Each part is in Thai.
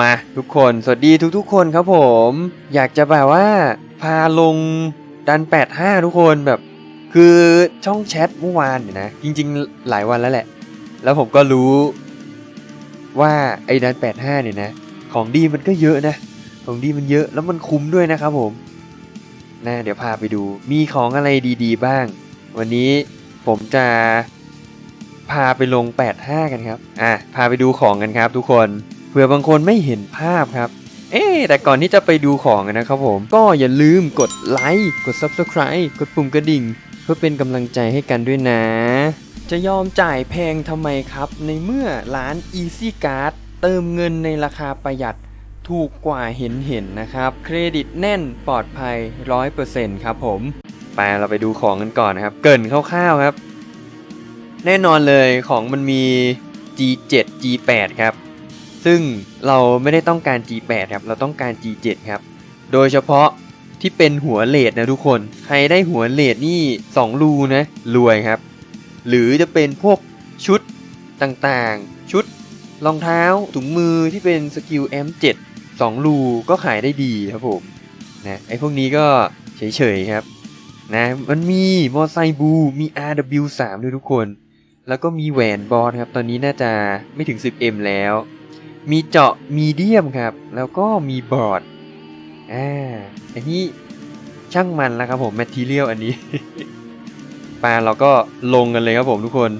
มาทุกคนสวัสดีทุกๆคนครับผม อยากจะแบบว่า พาลงดัน 85 ทุกคนแบบ คือช่องแชทเมื่อวานเนี่ยนะ จริงๆ หลายวันแล้วแหละ แล้วผมก็รู้ว่าไอ้ดัน 85 เนี่ยนะ ของดีมันก็เยอะนะ ของดีมันเยอะแล้วมันคุ้มด้วยนะครับผมนะเดี๋ยวพาไปดูมีของอะไรดีๆ บ้าง วันนี้ผมจะพาไปลง 85 กันครับ อะ พาไปดูของกันครับทุกคน เผื่อบางคนไม่เห็นภาพครับ เอ๊แต่ก่อนที่จะไปดูของนะครับผม ก็อย่าลืมกดไลค์ กด Subscribe กดปุ่มกระดิ่ง เพื่อเป็นกำลังใจให้กันด้วยนะ จะยอมจ่ายแพงทำไมครับ ในเมื่อร้าน Easy Card เติมเงินในราคาประหยัดถูกกว่าเห็นเห็นนะครับ เครดิตแน่นปลอดภัย 100%ครับผมไปเราไปดูของกันก่อนนะครับ เกินคร่าวๆครับ แน่นอนเลยของมันมี G7 G8 ครับ ซึ่งเราไม่ได้ต้องการ G8 ครับ เราต้องการ G7 ครับ โดยเฉพาะที่เป็นหัวเลดนะทุกคน ใครได้หัวเลดนี่ 2 รูนะ รวยครับ หรือจะเป็นพวกชุดต่างๆ ชุดรองเท้าถุงมือที่เป็นสกิล M7 2 รูก็ขายได้ดีครับผมนะไอพวกนี้ก็เฉยๆครับนะมันมีมอไซค์บู มี RW3 ด้วยทุกคน แล้วก็มีแหวนบอสครับ ตอนนี้น่าจะไม่ถึง 10M แล้ว มีเจาะมีเดียมครับ แล้วก็มีบอร์ดอ่าอันนี้ช่างมันแล้วครับผมแมทเทียลอันนี้ปลาเราก็ลงกันเลยครับผมทุกคน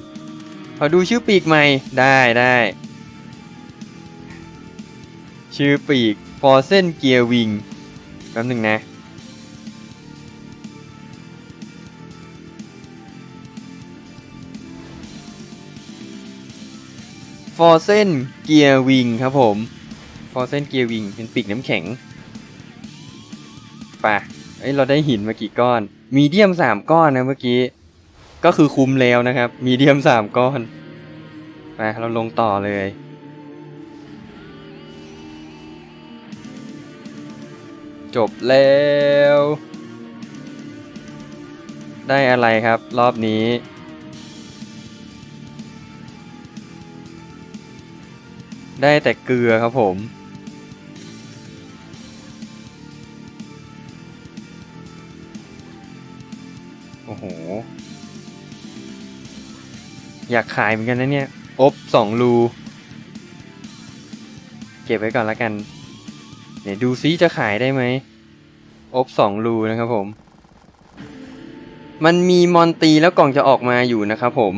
ขอดูชื่อปีกใหม่ได้ได้ ชื่อปีก f o r c e n Gear Wing แป๊บหนึ่งนะ f o r c e n Gear Wing ครับผม f o r c e n Gear Wing เป็นปีกน้ำแข็งไป่ะเอ้ยเราได้หินมากี่ก้อน มีเดียมสามก้อนนะเมื่อกี้ ก็คือคุ้มแล้วนะครับ มีเดียมสามก้อนไปเราลงต่อเลย จบแล้ว ได้อะไรครับรอบนี้ ได้แต่เกลือครับผม โอ้โห อยากขายเหมือนกันนะเนี่ย อบสองรู เก็บไว้ก่อนละกัน เดี๋ยวดูซิจะขายได้ไหม อบสองรูนะครับผม มันมีมอนตีแล้วกล่องจะออกมาอยู่นะครับผม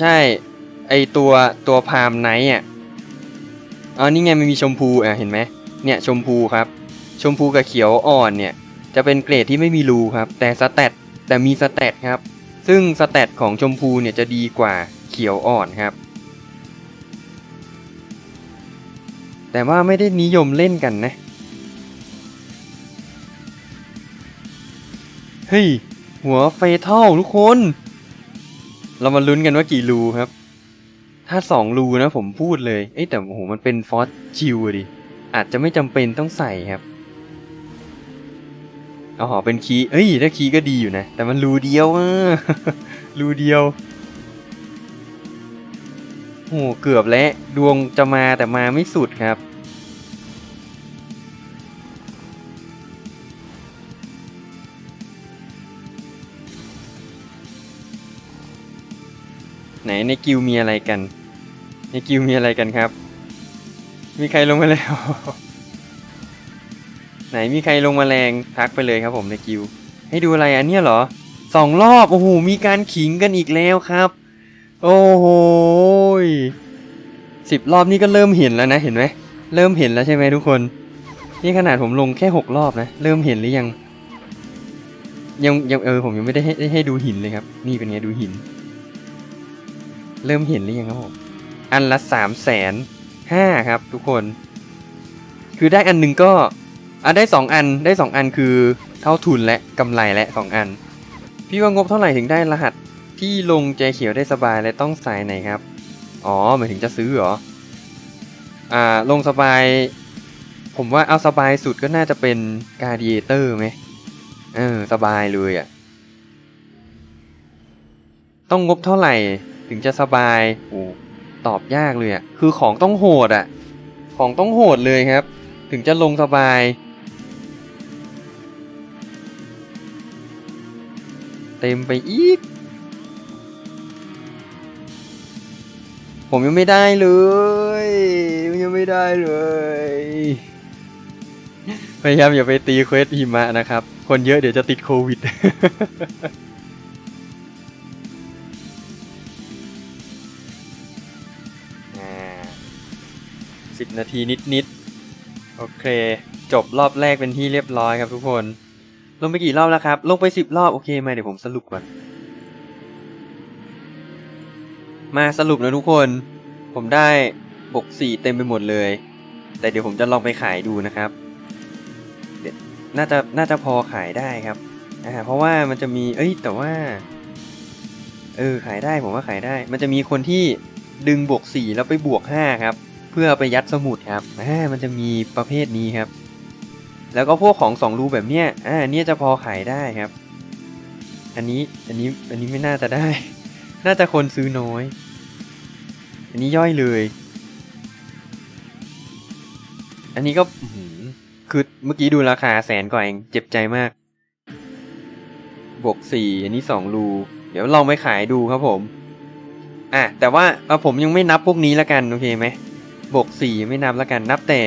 ใช่ ไอตัวตัวพามไนท์อะอ๋อนี่ไงมันมีชมพูอะเห็นไหมเนี่ยชมพูครับ ชมพูกับเขียวอ่อนเนี่ย จะเป็นเกรดที่ไม่มีรูครับ แต่สแตทแต่มีสแตทครับ ซึ่งสแตทของชมพูเนี่ยจะดีกว่าเขียวอ่อนครับ แต่ว่าไม่ได้นิยมเล่นกันนะเฮ้ยหัวเฟทัลทุกคน เรามาลุ้นกันว่ากี่รูครับ ถ้าสองรูนะผมพูดเลย เอ้ยแต่โอ้โหมันเป็นฟอสชิลดิ อาจจะไม่จำเป็นต้องใส่ครับอ๋อเป็นคีเอ้ยถ้าคีก็ดีอยู่นะ แต่มันรูเดียวอะรูเดียวโอ้โหเกือบแล้วดวงจะมาแต่มาไม่สุดครับ ไหนในกิวมีอะไรกัน ในกิวมีอะไรกันครับ มีใครลงมาแล้ว ไหนมีใครลงมาแรงทักไปเลยครับผมในกิว ให้ดูอะไรอันเนี้ยเหรอสองรอบโอ้โหมีการขิงกันอีกแล้วครับ โอ้โหสิบรอบนี่ก็เริ่มเห็นแล้วนะเห็นไหมเริ่มเห็นแล้วใช่ไหมทุกคน นี่ขนาดผมลงแค่หกรอบนะเริ่มเห็นหรือยังยังยังเออผมยังไม่ได้ให้ให้ดูหินเลยครับ นี่เป็นไงดูหิน เริ่มเห็นหรือยังครับผมอันละสามแสนห้าครับทุกคน คือได้อันหนึ่งก็อะได้สองอันได้สองอันคือเท่าทุนและกำไรและสองอัน พี่ว่างบเท่าไหร่ถึงได้รหัสที่ลงใจเขียวได้สบายและต้องสายไหนครับ อ๋อหมายถึงจะซื้อเหรอ อ่าลงสบาย ผมว่าเอาสบายสุดก็น่าจะเป็นกา a ดีเตอร์ไหมเออสบายเลยอะ่ะ ต้องงบเท่าไหร่ ถึงจะสบายโอ้ตอบยากเลยอะคือของต้องโหดอะของต้องโหดเลยครับ ถึงจะลงสบายเต็มไปอีก ผมยังไม่ได้เลย ยังไม่ได้เลย พยายามอย่าไปตีเควสหิมะนะครับ คนเยอะเดี๋ยวจะติดโควิด สิบนาทีนิดๆ โอเค จบรอบแรกเป็นที่เรียบร้อยครับทุกคน ลงไปกี่รอบแล้วครับ ลงไปสิบรอบ โอเคไหมเดี๋ยวผมสรุปก่อน มาสรุปนะทุกคน ผมได้บกสี่เต็มไปหมดเลย แต่เดี๋ยวผมจะลองไปขายดูนะครับน่าจะน่าจะพอขายได้ครับอ่าเพราะว่ามันจะมี เอ้ย แต่ว่า เออ ขายได้ ผมว่าขายได้ มันจะมีคนที่ดึงบวกสี่แล้วไปบวกห้าครับ เพื่อไปยัดสมุดครับอ่ามันจะมีประเภทนี้ครับ แล้วก็พวกของสองรูแบบเนี้ยอ่าเนี่ยจะพอขายได้ครับ อันนี้อันนี้อันนี้ไม่น่าจะได้ น่าจะคนซื้อน้อย อันนี้ย่อยเลย อันนี้ก็คือเมื่อกี้ดูราคาแสนกว่าเองเจ็บใจมาก บวกสี่อันนี้สองรูเดี๋ยวลองไปขายดูครับผม อะแต่ว่าอาผมยังไม่นับพวกนี้ละกัน โอเคไหม บวกสี่ไม่นับและกันนับแต่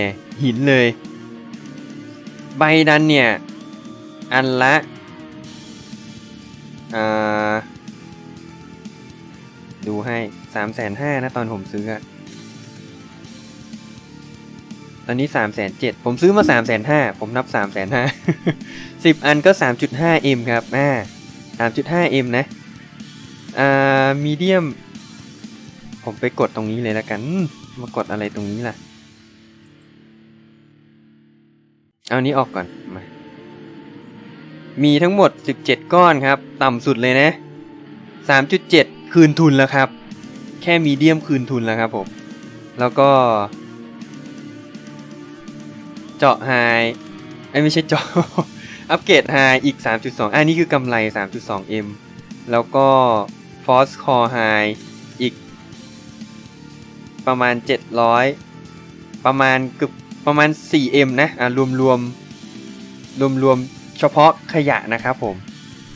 หินเลย ใบดันเนี่ย อันละดูให้สามแสนห้านะตอนผมซื้ออะตอนนี้สามแสนเจ็ดผมซื้อมาสามแสนห้าผมนับสามแสนห้าสิบอันก็สามจุดห้าเอ็มครับอ่าสามจุดห้าเอ็มนะอ่ามีเดียม ผมไปกดตรงนี้เลยแล้วกัน มากดอะไรตรงนี้ล่ะ เอานี้ออกก่อนมา มีทั้งหมด 17 ก้อนครับ ต่ำสุดเลยนะ 3.7 คืนทุนแล้วครับ แค่มีเดียมคืนทุนแล้วครับผม แล้วก็ เจาะไฮไอ้ไม่ใช่เจาะ อัปเกรดไฮอีก 3.2 อันนี้คือกำไร 3.2M แล้วก็ Force Core High อีก ประมาณ 700 ประมาณเกือบประมาณ 4M นะอ่ารวมรวมรวมรวมเฉพาะขยะนะครับผม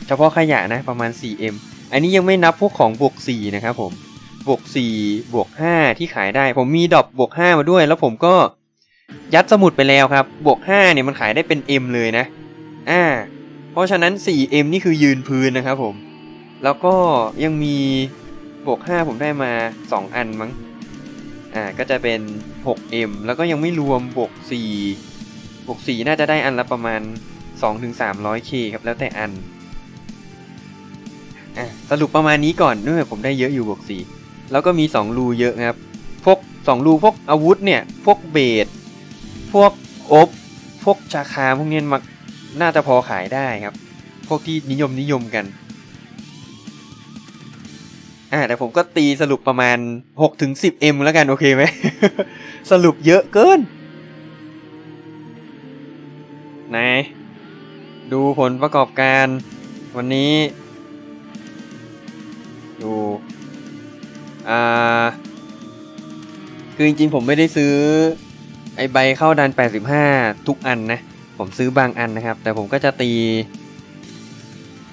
เฉพาะขยะนะประมาณ 4M อันนี้ยังไม่นับพวกของบวก 4 นะครับผมบวก 4 บวก 5 ที่ขายได้ ผมมีดอปบวก 5 มาด้วย แล้วผมก็ยัดสมุดไปแล้วครับ บวก 5 เนี่ยมันขายได้เป็น M เลยนะ อ่า เพราะฉะนั้น 4M นี่คือยืนพื้นนะครับผม แล้วก็ยังมีบวก 5 ผมได้มา 2 อันมั้ง อ่าก็จะเป็น 6M แล้วก็ยังไม่รวมบวก4บวก4น่าจะได้อันละประมาณ 2-300K ครับแล้วแต่อันอะสรุปประมาณนี้ก่อนเนื่อผมได้เยอะอยู่บวก4แล้วก็มี 2 รูเยอะครับ พวก 2 รูพวกอาวุธเนี่ย พวกเบสพวกอบพวกชาคาพวกเนี้ยมักน่าจะพอขายได้ครับ พวกที่นิยมนิยมกัน อ่าแต่ผมก็ตีสรุปประมาณ6ถึง10 M แล้วกัน โอเคไหม สรุปเยอะเกินไหนดูผลประกอบการ วันนี้ ดูอ่าคือจริงๆผมไม่ได้ซื้อ ไอใบเข้าดัน 85 ทุกอันนะ ผมซื้อบางอันนะครับ แต่ผมก็จะตี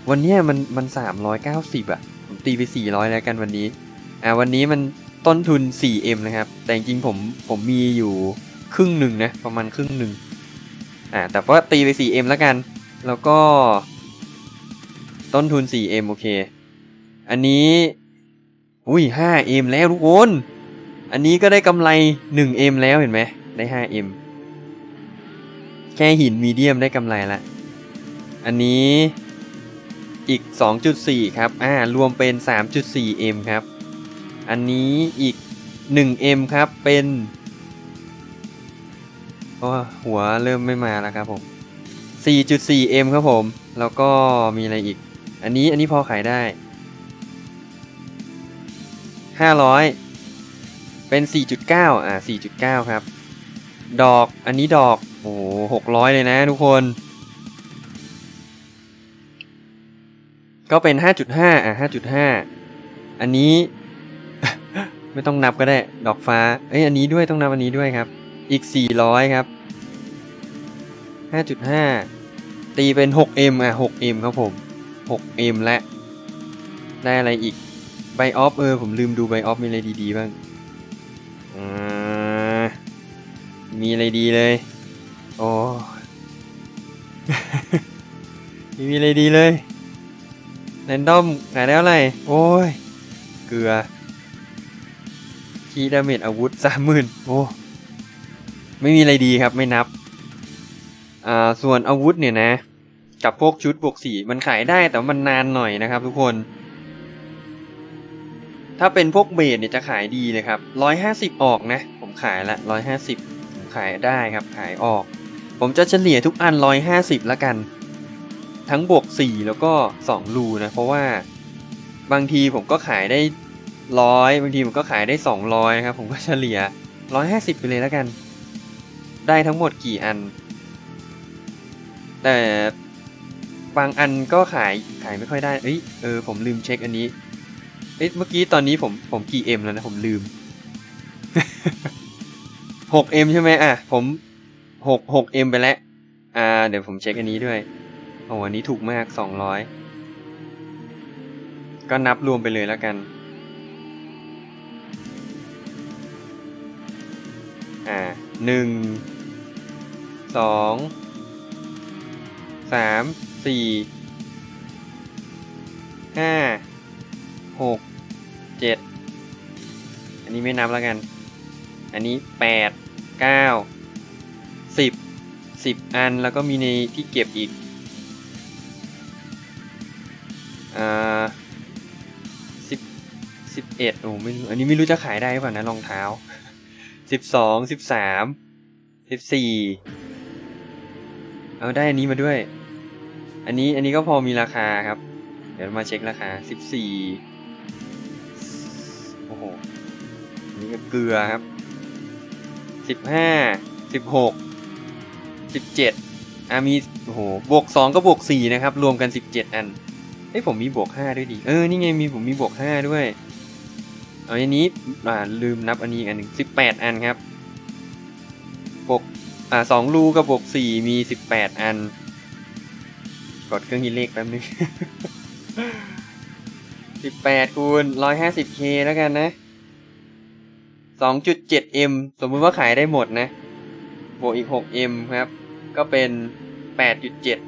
วันนี้มันมัน 390อะผม ตีไป 400 แล้วกันวันนี้ อ่าวันนี้มันต้นทุน 4M นะครับ แต่จริงๆผมผมมีอยู่ครึ่งหนึ่งนะ ประมาณครึ่งหนึ่งอ่าแต่ว่าตีไป 4M แล้วกัน แล้วก็ ต้นทุน 4M โอเค อันนี้อุ้ย 5M แล้วทุกคน อันนี้ก็ได้กำไร 1M แล้วเห็นไหม ได้ 5M แค่หินมีเดียมได้กำไรละ อันนี้ อีก 2.4 ครับ อ่า รวมเป็น 3.4M ครับ อันนี้อีก 1M ครับ เป็นโอ้หัวเริ่มไม่มาแล้วครับผม 4.4M ครับผม แล้วก็มีอะไรอีก อันนี้ อันนี้พอขายได้ 500 เป็น 4.9 อ่า 4.9 ครับ ดอก อันนี้ดอก โอ้โห600 เลยนะทุกคน ก็เป็น 5.5 อะ 5.5 อันนี้ ไม่ต้องนับก็ได้ ดอกฟ้า เอ้ย อันนี้ด้วยต้องนับอันนี้ด้วยครับ อีก 400 ครับ 5.5 ตีเป็น 6M อะ 6M ครับผม 6M และ ได้อะไรอีกไบออฟเออ ผมลืมดูไบออฟมีอะไรดีๆบ้าง อ่า มีอะไรดีเลย โอ้ ไม่มีอะไรดีเลย แรนดอมขายได้เท่าไร โอ้ย เกลือ คีดาเมจอาวุธสามหมื่นโอ้ ไม่มีอะไรดีครับไม่นับ อ่า ส่วนอาวุธเนี่ยนะ กับพวกชุดบวกสีมันขายได้แต่มันนานหน่อยนะครับทุกคน ถ้าเป็นพวกเบสเนี่ยจะขายดีเลยครับร้อยห้าสิบออกนะ ผมขายละร้อยห้าสิบขายได้ครับขายออก ผมจะเฉลี่ยทุกอันร้อยห้าสิบละกัน ทั้งบวกสี่แล้วก็สองรูนะ เพราะว่าบางทีผมก็ขายได้ร้อยบางทีผมก็ขายได้สองร้อยนะครับ ผมก็เฉลี่ยร้อยห้าสิบไปเลยแล้วกัน ได้ทั้งหมดกี่อัน แต่บางอันก็ขายขายไม่ค่อยได้ เอ้ยเออผมลืมเช็คอันนี้ เอ้ยเมื่อกี้ตอนนี้ผมผมกี่เอ็มแล้วนะผมลืมหกเอ็มใช่ไหมอะ ผมหกหกเอ็มไปแล้ว อ่า เดี๋ยวผมเช็คอันนี้ด้วย โอ้อันนี้ถูกมากสองร้อยก็นับรวมไปเลยแล้วกัน อ่าหนึ่งสองสามสี่ห้าหกเจ็ดอันนี้ไม่นับแล้วกัน อันนี้แปดเก้าสิบสิบอันแล้วก็มีในที่เก็บอีก อ่าสิบสิบเอ็ดโอ้ไม่รู้อันนี้ไม่รู้จะขายได้หรือเปล่านะรองเท้าสิบสองสิบสามสิบสี่เอาได้อันนี้มาด้วย อันนี้อันนี้ก็พอมีราคาครับ เดี๋ยวมาเช็คราคาสิบสี่โอ้โหนนี้ก็เกลือครับสิบห้าสิบหกสิบเจ็ดอะมีโอ้โหบวกสองก็บวกสี่นะครับ รวมกันสิบเจ็ดอัน อ้ยผมมีบวกห้าด้วยดิ เออ นี่ไงมีผมมีบวกห้าด้วย เอาอันนี้อ่าลืมนับอันนี้อันหนึ่งสิบแปดอันครับบวกอ่าสองรูกับบวกสี่มีสิบแปดอัน กดเครื่องคิดเลขแป๊บนึงสิบแปดคูณร้อยห้าสิบเคแล้วกันนะสองจุดเจ็ดเอ็มสมมุติว่าขายได้หมดนะ บวกอีกหกเอ็มครับ ก็เป็นแปดจุดเจ็ด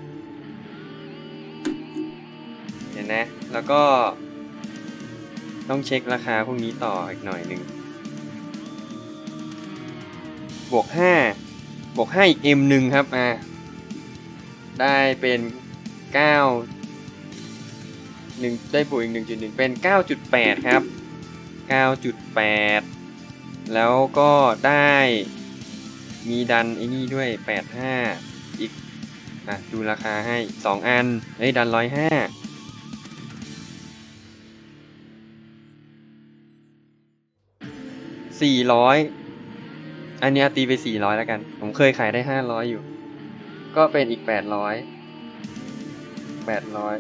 นะ แล้วก็ ต้องเช็คราคาพวกนี้ต่ออีกหน่อยหนึ่งบวก5บวก5อีก m 1ครับอ่าได้เป็น 9 1 ได้บวกอีก 1.1 เป็น 9.8 ครับ 9.8 แล้วก็ได้มีดันไอ้นี่ด้วย 85 อีก อะ ดูราคาให้ 2 อัน เอ้ย ดัน 105 สี่ร้อยอันนี้ตีไปสี่ร้อยแล้วกัน ผมเคยขายได้ห้าร้อยอยู่ ก็เป็นอีกแปดร้อยแปดร้อย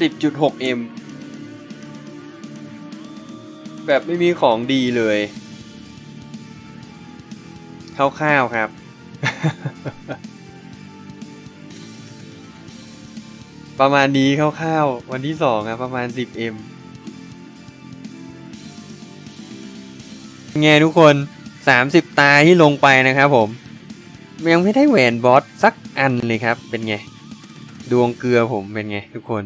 สิบจุดหกเอ็มแบบไม่มีของดีเลยคร่าวๆครับ ประมาณนี้คร่าวๆวันที่สองครับประมาณสิบเอ็ม ไงทุกคน 30 ตาที่ลงไปนะครับผม ยังไม่ได้แหวนบอสสักอันเลยครับ เป็นไง ดวงเกลือผมเป็นไงทุกคน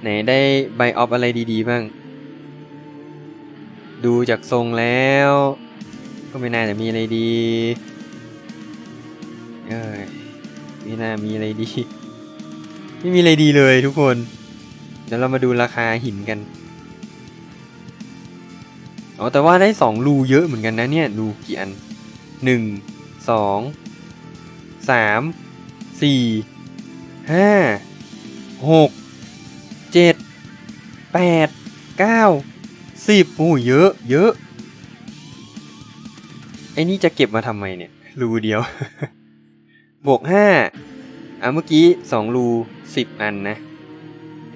ไหนได้ใบออฟอะไรดีๆบ้าง ดูจากทรงแล้ว ก็ไม่น่าจะมีอะไรดี เอ้ยไม่น่ามีอะไรดี ไม่มีอะไรดีเลยทุกคน เดี๋ยวเรามาดูราคาหินกัน อ๋อแต่ว่าได้สองรูเยอะเหมือนกันนะเนี่ยรูกี่อันหนึ่งสองสามสี่ห้าหกเจ็ดแปดเก้าสิบโอ้เยอะเยอะไอ้นี่จะเก็บมาทำไมเนี่ยรูเดียว บวกห้าอะเมื่อกี้สองรูสิบอันนะ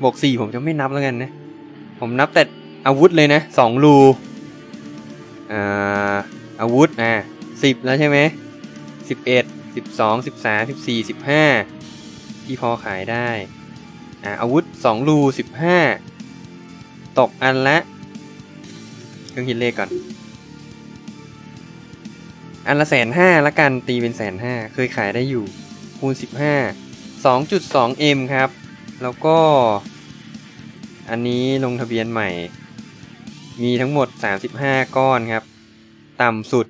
บวกสี่ผมจะไม่นับแล้วกันนะ ผมนับแต่อาวุธเลยนะสองรู อาวุธอะสิบแล้วใช่ไหมสิบเอ็ดสิบสองสิบสามสิบสี่สิบห้าที่พอขายได้อ่าอาวุธสองรูสิบห้าตกอันละเครื่องคิดเลขก่อน อันละแสนห้าละกันตีเป็นแสนห้าเคยขายได้อยู่ คูณ15 2.2m ครับ แล้วก็ อันนี้ลงทะเบียนใหม่ มีทั้งหมด 35 ก้อนครับ ต่ำสุด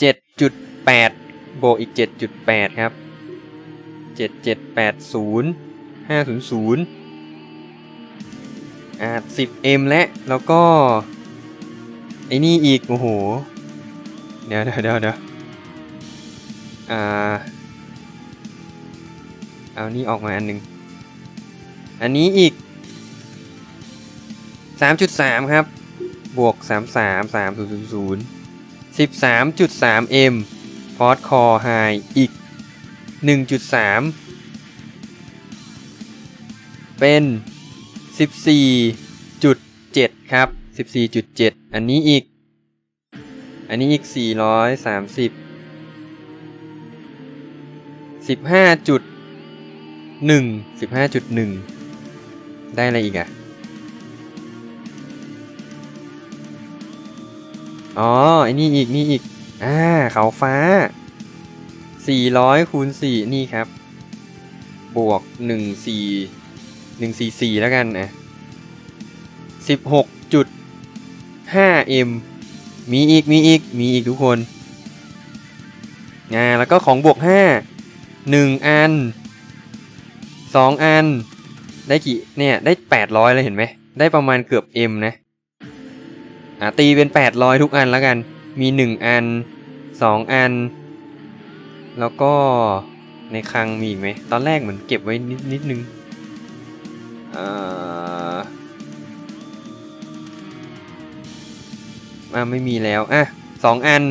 7.8 บวกอีก 7.8 ครับ 7780 500อ่า 10m และแล้วก็ ไอ้นี่อีก โอ้โห เดี๋ยวเดี๋ยวเดี๋ยวเดี๋ยวอ่า เอานี่ออกมาอันหนึ่ง อันนี้อีก 3.3 ครับ บวก 33 3000 13.3m ฟอสคอไฮอีก 1.3 เป็น 14.7 ครับ 14.7 อันนี้อีก อันนี้อีก 430 15จุดหนึ่งสิบห้าจุดหนึ่งได้อะไรอีกอะ่ะ อ๋อไอ้นี่อีกนี่อีก อ่าเขาฟ้าสี่ร้อยคูณสี่นี่ครับ บวกหนึ่งสี่หนึ่งสี่สี่แล้วกันอะสิบหกจุดห้าเอ็มมีอีกมีอีกมีอีกทุกคนอ่าแล้วก็ของบวกห้าหนึ่งอันสองอัน ได้กี่เนี่ยได้แปดร้อยเลยเห็นไหม ได้ประมาณเกือบ M นะ อ่าตีเป็นแปดร้อยทุกอันแล้วกัน มีหนึ่งอันสองอัน แล้วก็ในคลังมีอีกไหม ตอนแรกเหมือนเก็บไว้นิดนิดนึงอ่าอ่าไม่มีแล้ว อะสองอัน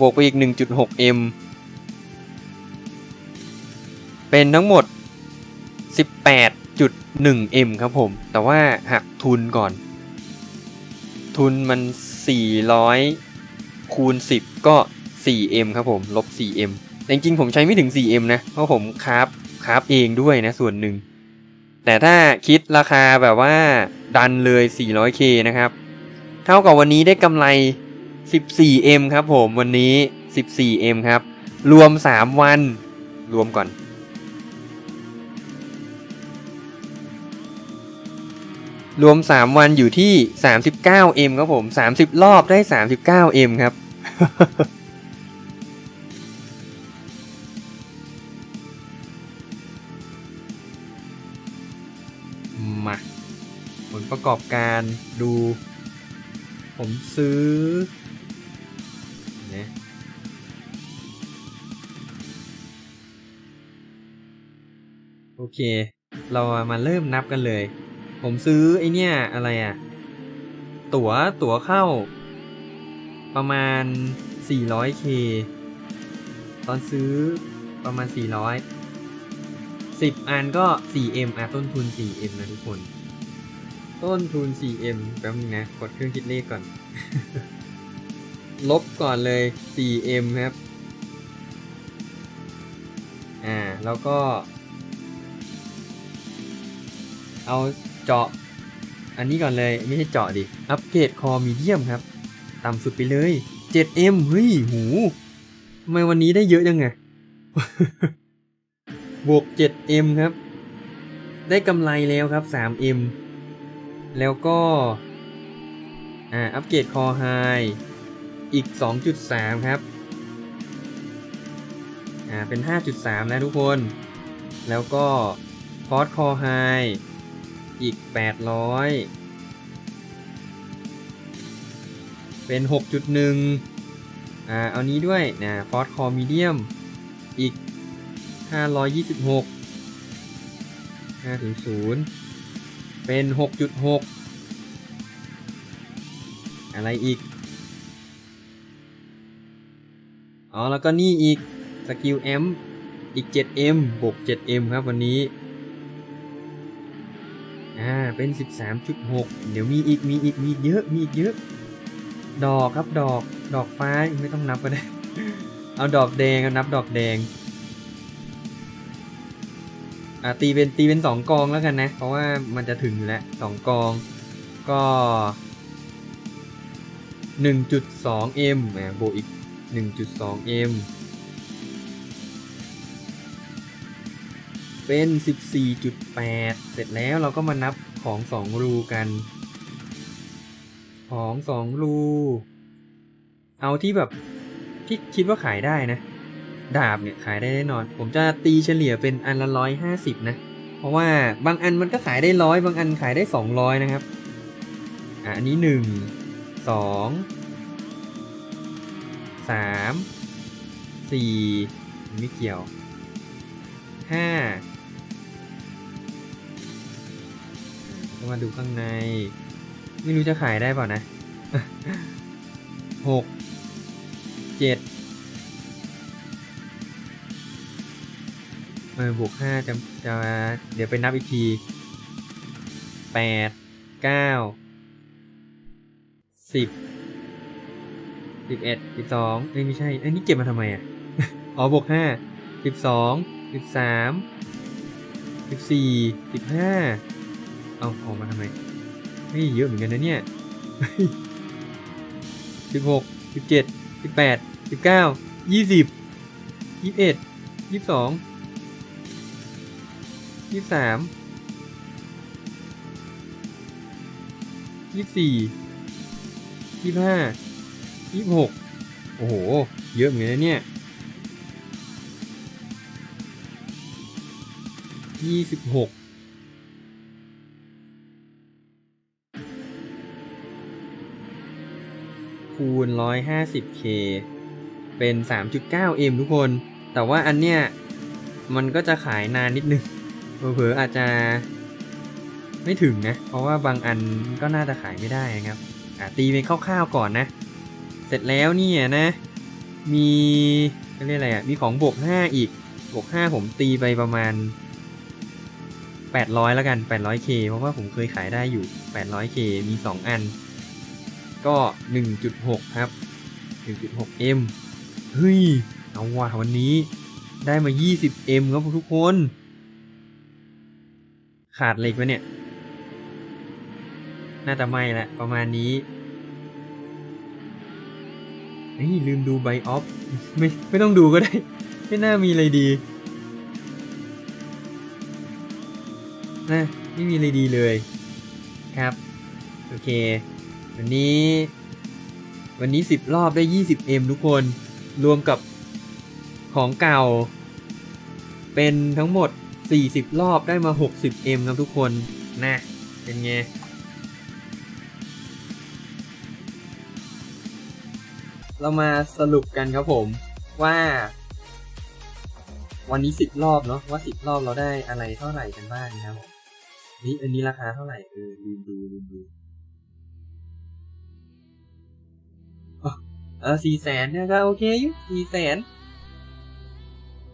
บวกไปอีก 1.6M เป็นทั้งหมด 18.1M ครับผม แต่ว่าหักทุนก่อน ทุนมัน 400 คูณ 10 ก็ 4M ครับผม ลบ 4M แต่จริงๆผมใช้ไม่ถึง 4M นะ เพราะผมคราฟคราฟเองด้วยนะ ส่วนหนึ่ง แต่ถ้าคิดราคาแบบว่าดันเลย 400K นะครับ เท่ากับวันนี้ได้กำไร 14M ครับผมวันนี้ 14M ครับ รวม 3 วัน รวมก่อน รวม 3 วันอยู่ที่ 39M ครับผม 30 รอบได้ 39M ครับ มาผลประกอบการดู ผมซื้อนะโอเค เรามาเริ่มนับกันเลย ผมซื้อไอเนี่ยอะไรอะตั๋วตั๋วเข้า ประมาณ 400k ตอนซื้อประมาณ 400 10 อันก็ 4m อะต้นทุน 4m นะทุกคน ต้นทุน 4m แป๊บนึงนะ กดเครื่องคิดเลขก่อน ลบก่อนเลย 4m ครับ อ่า แล้วก็ เอา เจาะ อันนี้ก่อนเลยไม่ใช่เจาะดิ อัปเกรดคอมีเดียมครับ ต่ำสุดไปเลย 7m เฮ้ยหูทำไมวันนี้ได้เยอะจังไงบวก 7m ครับ ได้กำไรแล้วครับ 3m แล้วก็ อ่า อัปเกรดคอไฮอีก 2.3 ครับ อ่า เป็น 5.3แล้วทุกคน แล้วก็ฟอร์สคอไฮ อีก 800 เป็น 6.1 อ่า เอานี้ด้วยนะฟอสคอมีเดียม อีก 526 5ถึง0เป็น 6.6 อะไรอีก อ๋อ แล้วก็นี่อีก สกิล M อีก 7M บวก 7M ครับวันนี้ อ่า เป็น 13.6 เดี๋ยวมีอีก มีอีก มีเยอะ มีอีกเยอะ ดอกครับ ดอก ดอกฟ้า ไม่ต้องนับก็ได้ เอาดอกแดงนับดอกแดง อ่า ตีเป็น ตีเป็นสองกองแล้วกันนะ เพราะว่ามันจะถึงอยู่แล้วสองกอง ก็ 1.2m อ่าบวกอีก 1.2m เป็น 14.8 เสร็จแล้วเราก็มานับของสองรูกัน ของสองรู เอาที่แบบที่คิดว่าขายได้นะ ดาบเนี่ยขายได้แน่นอน ผมจะตีเฉลี่ยเป็นอันละร้อยห้าสิบนะ เพราะว่าบางอันมันก็ขายได้ร้อยบางอันขายได้สองร้อยนะครับ อะอันนี้หนึ่งสองสามสี่ไม่เกี่ยวห้า ก็มาดูข้างใน ไม่รู้จะขายได้เปล่านะหกเจ็ดเออบวกห้าจะจะเดี๋ยวไปนับอีกทีแปดเก้าสิบสิบเอ็ดสิบสองเอ้ยไม่ใช่เอ้ยนี่เก็บมาทำไมอะอ๋อบวกห้าสิบสองสิบสามสิบสี่สิบห้า เอาออกมาทำไมเฮ้ยเยอะเหมือนกันนะเนี่ยสิบหกสิบเจ็ดสิบแปดสิบเก้ายี่สิบยี่สิบเอ็ดยี่สิบสองยี่สิบสามยี่สิบสี่ยี่สิบห้ายี่สิบหกโอ้โห เยอะเหมือนกันเนี่ยยี่สิบหก คูณ 150k เป็น 3.9m ทุกคน แต่ว่าอันเนี้ยมันก็จะขายนานนิดนึงเผลออาจจะไม่ถึงนะ เพราะว่าบางอันก็น่าจะขายไม่ได้นะครับตีเป็นคร่าวๆก่อนนะ เสร็จแล้วเนี่ยนะ มีเรียกอะไรอะ มีของบวก 5 อีก บวก 5 ผมตีไปประมาณ 800 แล้วกัน 800k เพราะว่าผมเคยขายได้อยู่ 800k มี 2 อัน ก็ 1.6 ครับ 1.6m เฮ้ย เอาว่ะวันนี้ได้มา 20m ครับทุกคน ขาดเหล็กไหมเนี่ย น่าจะไม่ละประมาณนี้เฮ้ยลืมดูไบออฟไม่ไม่ต้องดูก็ได้ ไม่น่ามีอะไรดีนะไม่มีอะไรดีเลยครับ โอเค วันนี้ วันนี้สิบรอบได้ 20m ทุกคน รวมกับของเก่า เป็นทั้งหมด 40 รอบได้มา 60m ครับทุกคนนะเป็นไงเรามาสรุปกันครับผมว่า วันนี้สิบรอบเนาะว่าสิบรอบเราได้อะไรเท่าไหร่กันบ้างนะครับผมนี่อันนี้ราคาเท่าไหร่เออลืมดูลืมดู เออสี่แสนนี่ยก็โอเคอยู่สี่แสน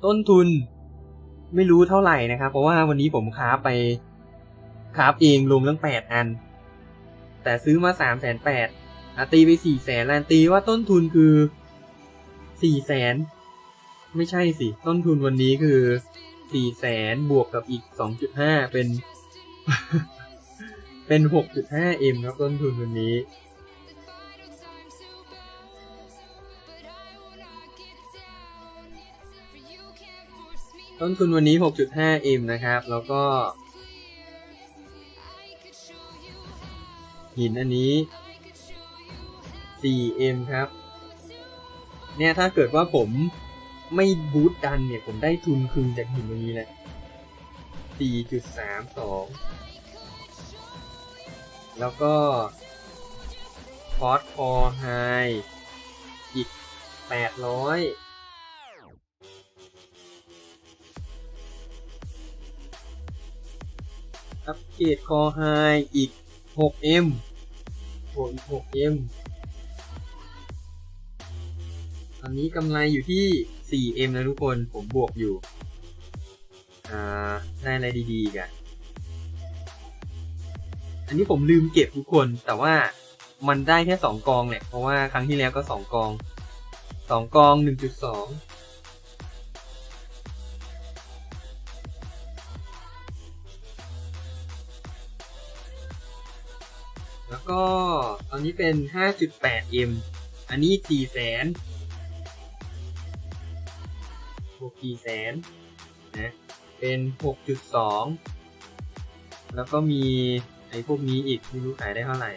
ต้นทุนไม่รู้เท่าไหร่นะครับ เพราะว่าวันนี้ผมค้าไปค้าเองรวมเรื่องแปดอัน แต่ซื้อมาสามแสนแปดอะตีไปสี่แสนแลนตีว่าต้นทุนคือสี่แสนไม่ใช่สิ ต้นทุนวันนี้คือสี่แสนบวกกับอีกสองจุดห้าเป็น เป็นหกจุดห้าเอ็มครับต้นทุนวันนี้ ต้นทุนวันนี้ 6.5M นะครับ แล้วก็ หินอันนี้ 4M ครับ เนี่ยถ้าเกิดว่าผมไม่บูตดันเนี่ย ผมได้ทุนคืนจากหินอันนี้แหละ 4.32 แล้วก็ฟอสคอไฮอีก 800 อัปเกรดคอไฮอีก 6M บวกอีก 6M ตอนนี้กำไรอยู่ที่ 4M นะทุกคนผมบวกอยู่ อ่า ได้อะไรดีๆกันอันนี้ผมลืมเก็บทุกคนแต่ว่ามันได้แค่ 2 กองแหละเพราะว่าครั้งที่แล้วก็ 2 กอง 2 กอง 1.2 แล้วก็ตอนนี้เป็น 5.8M อันนี้4แสน6แสนนะเป็น 6.2 แล้วก็มีไอ้พวกนี้อีกไม่รู้ขายได้เท่าไหร่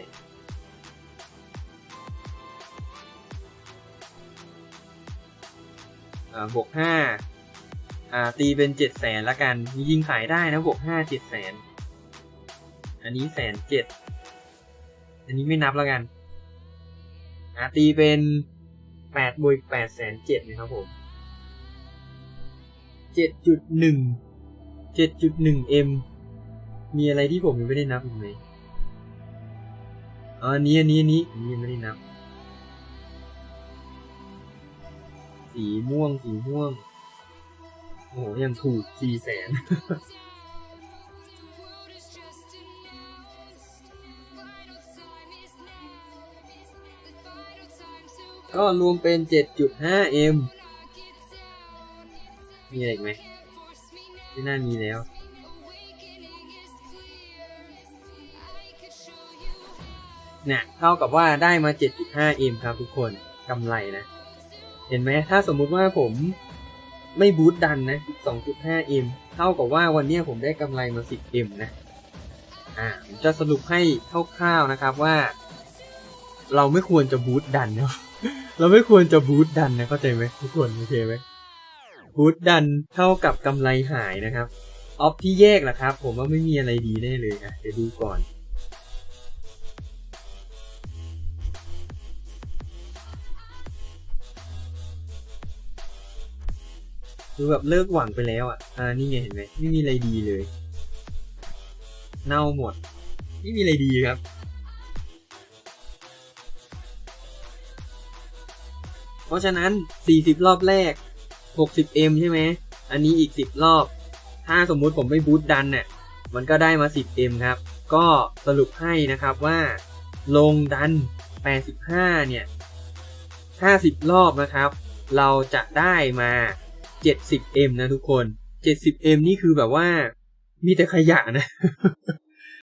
บวกห้าอ่าตีเป็นเจ็ดแสนละกันยิงขายได้นะบวกห้าเจ็ดแสน อันนี้แสนเจ็ด อันนี้ไม่นับแล้วกันอ่าตีเป็นแปดบวกแปดแสนเจ็ดนะครับผมเจ็ดจุดหนึ่งเจ็ดจุดหนึ่งเอ็มมีอะไรที่ผมยังไม่ได้นับอีกไหมอ๋ออันนี้อันนี้อันนี้อันนี้ยังไม่ได้นับ สีม่วงสีม่วง โอ้โหยังถูกสี่แสน ก็รวมเป็น 7.5M มีอะไรอีกไหมไม่น่ามีแล้ว เนี่ย เท่ากับว่าได้มา 7.5M ครับทุกคนกำไรนะ เห็นไหม ถ้าสมมุติว่าผมไม่บูตดันนะ 2.5M เท่ากับว่าวันนี้ผมได้กำไรมา 10M นะ อ่าผมจะสรุปให้คร่าวๆนะครับว่า เราไม่ควรจะบูตดันเนาะ เราไม่ควรจะบูตดันนะเข้าใจไหมทุกคนโอเคไหมบูตดันเท่ากับกำไรหายนะครับ ออฟที่แยกล่ะครับ ผมว่าไม่มีอะไรดีแน่เลยอะเดี๋ยวดูก่อนคือแบบเลิกหวังไปแล้วอะ อ่า นี่ไงเห็นไหมไม่มีอะไรดีเลย เน่าหมด ไม่มีอะไรดีครับ เพราะฉะนั้น 40 รอบแรก 60M ใช่ไหม อันนี้อีก 10 รอบ ถ้าสมมุติผมไม่บูตดันเนี่ยมันก็ได้มา 10M ครับ ก็สรุปให้นะครับว่า ลงดัน 85 เนี่ย 50 รอบนะครับ เราจะได้มา 70M นะทุกคน 70M นี่คือแบบว่ามีแต่ขยะนะ